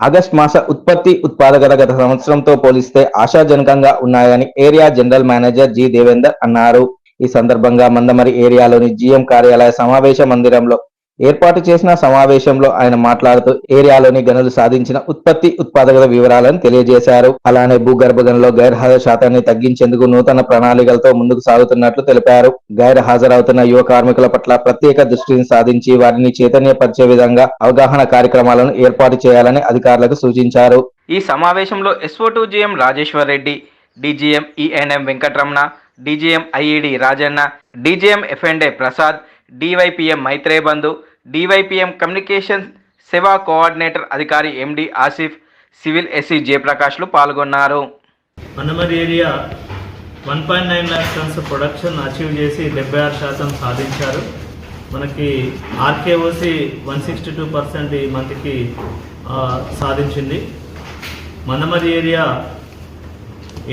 August మాస ఉత్పత్తి ఉత్పాదకత గత సంవత్సరంతో పోలిస్తే ఆశాజనకంగా ఉన్నాయని area general manager G Devender అన్నారు. ఈ సందర్భంగా మందమరి ఏరియాలోని జీఎం కార్యాలయ సమావేశ మందిరంలో ఏర్పాటు చేసిన సమావేశంలో ఆయన మాట్లాడుతూ ఏరియాలోని గనులు సాధించిన ఉత్పత్తి ఉత్పాదకత వివరాలను తెలియజేశారు. అలానే భూగర్భ గనుల్లో గైర్హాజరు శాతాన్ని తగ్గించేందుకు నూతన ప్రణాళికలతో ముందుకు సాగుతున్నట్లు తెలిపారు. గైర్ హాజరవుతున్న యువ కార్మికుల పట్ల ప్రత్యేక దృష్టిని సాధించి వారిని చైతన్యపరిచే విధంగా అవగాహన కార్యక్రమాలను ఏర్పాటు చేయాలని అధికారులకు సూచించారు. ఈ సమావేశంలో SO two GM Rajeshwar Reddy DGM ENM Venkataramana DGM IED Rajanna DGM ఎఫ్ఎండే Prasad DYPM Maitreya Bandhu DYPM communication Seva coordinator అధికారి ఎండి ఆసిఫ్ సివిల్ ఎస్సీ జయప్రకాష్లు పాల్గొన్నారు. Area one point nine lakh tons production achieve చేసి డెబ్బై ఆరు శాతం సాధించారు. మనకి RKOC one sixty two percent ఈ మంత్కి సాధించింది. మనమరి ఏరియా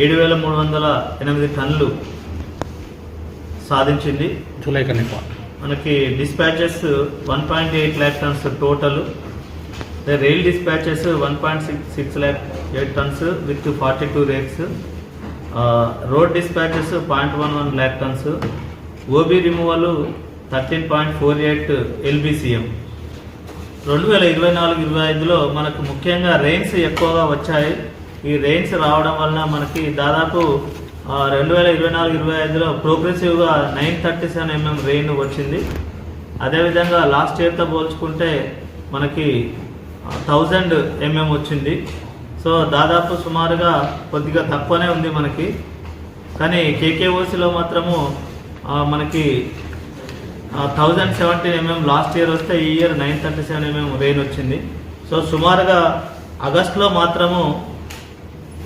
ఏడు వేల మూడు వందల ఎనిమిది టన్నులు సాధించింది. జూలై కన్నా మనకి dispatches one point eight lakh tons total rail dispatches one point six six lakh eight tons with forty two rakes road dispatches point one one lakh tons OB removal thirteen point four eight LBCM రెండు వేల ఇరవై నాలుగు ఇరవై ఐదులో మనకు ముఖ్యంగా rains ఎక్కువగా వచ్చాయి. ఈ రెయిన్స్ రావడం వలన మనకి దాదాపు రెండు వేల ఇరవై నాలుగు ఇరవై ఐదులో ప్రోగ్రెసివ్గా nine thirty seven mm rain వచ్చింది. అదేవిధంగా లాస్ట్ ఇయర్తో పోల్చుకుంటే మనకి థౌజండ్ ఎంఎం వచ్చింది. సో దాదాపు సుమారుగా కొద్దిగా తక్కువనే ఉంది మనకి. కానీ కేకేఓసిలో మాత్రము మనకి thousand seventeen mm last year వస్తే ఈ year nine thirty seven mm rain వచ్చింది. సో సుమారుగా ఆగస్ట్లో మాత్రము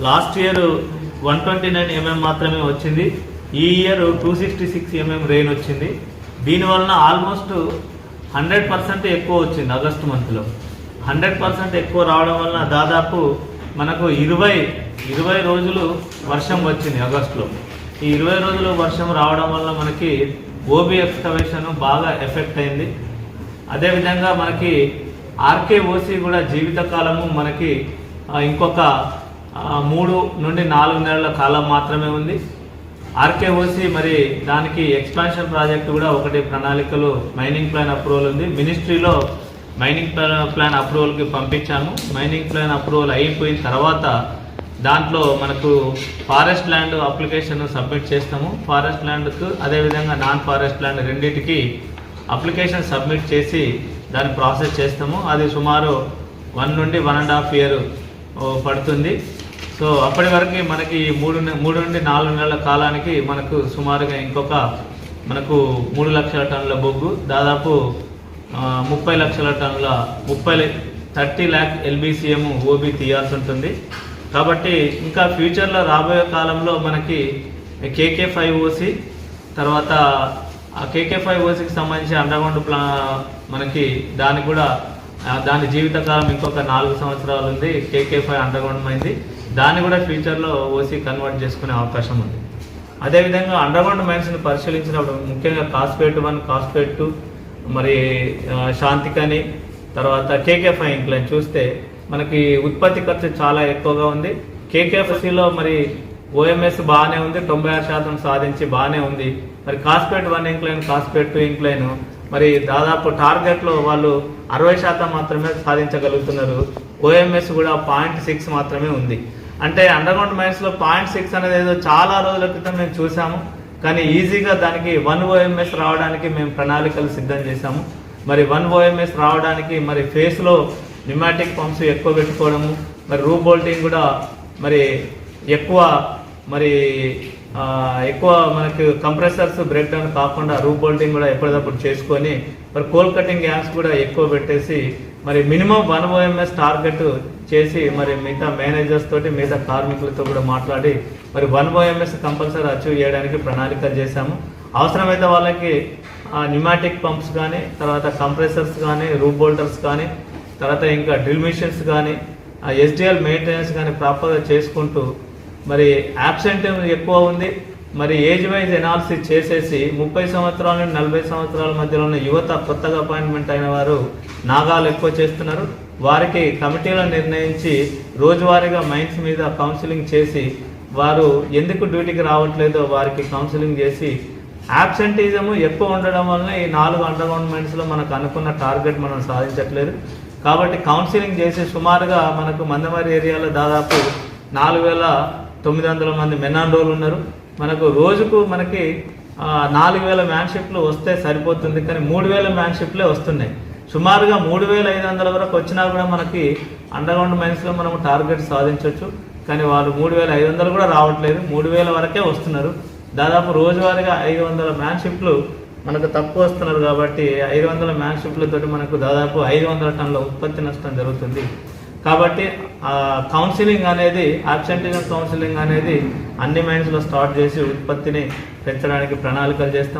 last year one twenty nine mm మాత్రమే వచ్చింది. ఈ year two sixty six mm rain వచ్చింది. దీనివలన ఆల్మోస్ట్ హండ్రెడ్ పర్సెంట్ ఎక్కువ వచ్చింది ఆగస్టు మంత్లో హండ్రెడ్ పర్సెంట్ ఎక్కువ రావడం వలన దాదాపు మనకు ఇరవై ఇరవై రోజులు వర్షం వచ్చింది ఆగస్టులో. ఈ ఇరవై రోజులు వర్షం రావడం వల్ల మనకి ఓబీ ఎక్స్కవేషన్ బాగా ఎఫెక్ట్ అయింది. అదేవిధంగా మనకి ఆర్కే ఓసీ కూడా జీవితకాలము మనకి ఇంకొక మూడు నుండి నాలుగు నెలల కాలం మాత్రమే ఉంది. ఆర్కేఓసి మరి దానికి ఎక్స్పాన్షన్ ప్రాజెక్ట్ కూడా ఒకటి ప్రణాళికలు మైనింగ్ ప్లాన్ అప్రూవల్ ఉంది. మినిస్ట్రీలో మైనింగ్ ప్లాన్ ప్లాన్ అప్రూవల్కి పంపించాము మైనింగ్ ప్లాన్ అప్రూవల్ అయిపోయిన తర్వాత దాంట్లో మనకు ఫారెస్ట్ ల్యాండ్ అప్లికేషన్ సబ్మిట్ చేస్తాము. ఫారెస్ట్ ల్యాండ్కు అదేవిధంగా నాన్ ఫారెస్ట్ ల్యాండ్ రెండింటికి అప్లికేషన్ సబ్మిట్ చేసి దాన్ని ప్రాసెస్ చేస్తాము. అది సుమారు వన్ నుండి వన్ అండ్ హాఫ్ ఇయర్ పడుతుంది. సో అప్పటి వరకు మనకి ఈ మూడు మూడు నుండి నాలుగు నెలల కాలానికి మనకు సుమారుగా ఇంకొక మనకు మూడు లక్షల టన్నుల బొగ్గు దాదాపు ముప్పై లక్షల టన్నుల ముప్పై థర్టీ ల్యాక్ ఎల్బిసిఎం ఓబీ తీయాల్సి ఉంటుంది కాబట్టి ఇంకా ఫ్యూచర్లో రాబోయే కాలంలో మనకి కేకే ఫైవ్ ఓసి తర్వాత ఆ కేకే ఫైవ్ ఓసికి సంబంధించి అండర్గ్రౌండ్ ప్లా మనకి దానికి కూడా దాని జీవితకాలం ఇంకొక నాలుగు సంవత్సరాలు ఉంది కేకే ఫైవ్ అండర్గ్రౌండ్ అయింది దాన్ని కూడా ఫ్యూచర్లో ఓసీ కన్వర్ట్ చేసుకునే అవకాశం ఉంది. అదేవిధంగా అండర్గ్రౌండ్ మైన్స్ని పరిశీలించినప్పుడు ముఖ్యంగా కాస్పేట్ వన్ కాస్పేట్ టూ మరి శాంతికని తర్వాత కేకేఎఫ్ఐ ఇంక్లైన్ చూస్తే మనకి ఉత్పత్తి ఖర్చు చాలా ఎక్కువగా ఉంది. కేకేఎఫ్సిలో మరి ఓఎంఎస్ బాగానే ఉంది తొంభై ఆరు శాతం సాధించి బాగానే ఉంది. మరి Kasipet one incline Kasipet two incline మరి దాదాపు టార్గెట్లో వాళ్ళు అరవై శాతం మాత్రమే సాధించగలుగుతున్నారు. ఓఎంఎస్ కూడా పాయింట్ సిక్స్ మాత్రమే ఉంది. అంటే అండర్గ్రౌండ్ మైన్స్లో పాయింట్ సిక్స్ అనేది ఏదో చాలా రోజుల క్రితం మేము చూసాము కానీ ఈజీగా దానికి వన్ ఓఎంఎస్ రావడానికి మేము ప్రణాళికలు సిద్ధం చేశాము. మరి వన్ ఓఎంఎస్ రావడానికి మరి ఫేస్లో న్యూమాటిక్ పంప్స్ ఎక్కువ పెట్టుకోవడము మరి రూ బోల్టింగ్ కూడా మరి ఎక్కువ మరి ఎక్కువ మనకు కంప్రెసర్స్ బ్రేక్ డౌన్ కాకుండా రూప్ బోల్టింగ్ కూడా ఎప్పటికప్పుడు చేసుకొని మరి కోల్ కటింగ్ గ్యాస్ కూడా ఎక్కువ పెట్టేసి మరి మినిమం వన్ ఓఎంఎస్ టార్గెట్ చేసి మరి మిగతా మేనేజర్స్ తోటి మిగతా కార్మికులతో కూడా మాట్లాడి మరి వన్ ఓఎంఎస్ కంపల్సరీ అచీవ్ చేయడానికి ప్రణాళిక చేశాము. అవసరమైతే వాళ్ళకి న్యూమాటిక్ పంప్స్ కానీ తర్వాత కంప్రెసర్స్ కానీ రూప్ బోల్టర్స్ కానీ తర్వాత ఇంకా డ్రిల్ మిషన్స్ కానీ ఎస్డిఎల్ మెయింటెనెన్స్ కానీ ప్రాపర్గా చేసుకుంటూ మరి యాబ్సెంట్ ఎక్కువ ఉంది. మరి ఏజ్ వైజ్ ఎనాలిసిస్ చేసేసి ముప్పై సంవత్సరాల నుండి నలభై సంవత్సరాల మధ్యలో ఉన్న యువత కొత్తగా అపాయింట్మెంట్ అయిన వారు నాగాలు ఎక్కువ చేస్తున్నారు. వారికి కమిటీలను నిర్ణయించి రోజువారీగా మైన్స్ మీద కౌన్సిలింగ్ చేసి వారు ఎందుకు డ్యూటీకి రావట్లేదో వారికి కౌన్సిలింగ్ చేసి యాబ్సెంటిజము ఎక్కువ ఉండడం వలన ఈ నాలుగు అండర్గ్రౌండ్మెంట్స్లో మనకు అనుకున్న టార్గెట్ మనం సాధించట్లేదు. కాబట్టి కౌన్సిలింగ్ చేసి సుమారుగా మనకు మందమరి ఏరియాలో దాదాపు నాలుగు వేల తొమ్మిది వందల మంది మెనాండోలు ఉన్నారు. మనకు రోజుకు మనకి నాలుగు వేల మ్యాన్షిప్లు వస్తే సరిపోతుంది కానీ మూడు వేల మ్యాన్షిప్లే వస్తున్నాయి. సుమారుగా మూడు వేల ఐదు వందల వరకు వచ్చినా కూడా మనకి అండర్గ్రౌండ్ మైన్స్లో మనం టార్గెట్ సాధించవచ్చు కానీ వాళ్ళు మూడు వేల ఐదు వందలు కూడా రావట్లేదు. మూడు వేల వరకే వస్తున్నారు. దాదాపు రోజువారీగా ఐదు వందల మ్యాన్షిప్లు మనకు తక్కువ వస్తున్నారు కాబట్టి ఐదు వందల మ్యాన్షిప్లతో మనకు దాదాపు ఐదు వందల టన్నుల ఉత్పత్తి నష్టం జరుగుతుంది. కాబట్టి కౌన్సిలింగ్ అనేది ఆబ్సెంటిజం కౌన్సిలింగ్ అనేది అన్ని మైండ్స్లో స్టార్ట్ చేసి ఉత్పత్తిని పెంచడానికి ప్రణాళికలు చేస్తాం.